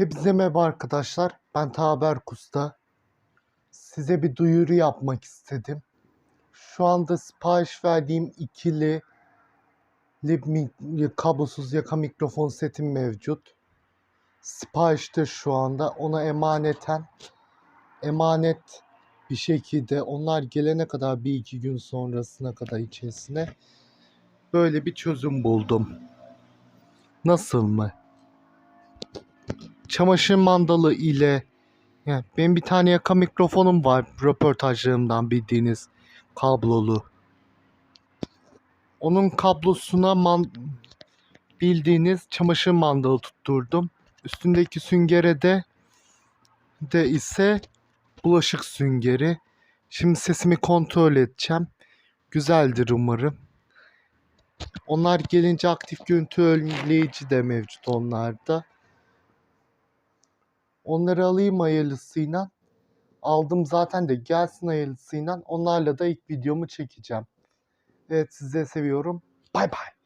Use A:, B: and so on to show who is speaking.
A: Hepinize merhaba arkadaşlar. Ben Taber Kusta. Size bir duyuru yapmak istedim. Şu anda sipariş verdiğim ikili lip kablosuz yaka mikrofon setim mevcut. Siparişte şu anda. Ona emaneten emanet bir şekilde onlar gelene kadar bir iki gün sonrasına kadar içerisine böyle bir çözüm buldum. Nasıl mı? Çamaşır mandalı ile yani benim bir tane yaka mikrofonum var röportajlarımdan bildiğiniz kablolu. Onun kablosuna man, bildiğiniz çamaşır mandalı tutturdum. Üstündeki süngere de de ise bulaşık süngeri. Şimdi sesimi kontrol edeceğim. Güzeldir umarım. Onlar gelince aktif görüntü önleyici de mevcut onlarda. Onları alayım hayırlısıyla. Aldım zaten de gelsin hayırlısıyla. Onlarla da ilk videomu çekeceğim. Evet size seviyorum. Bay bay.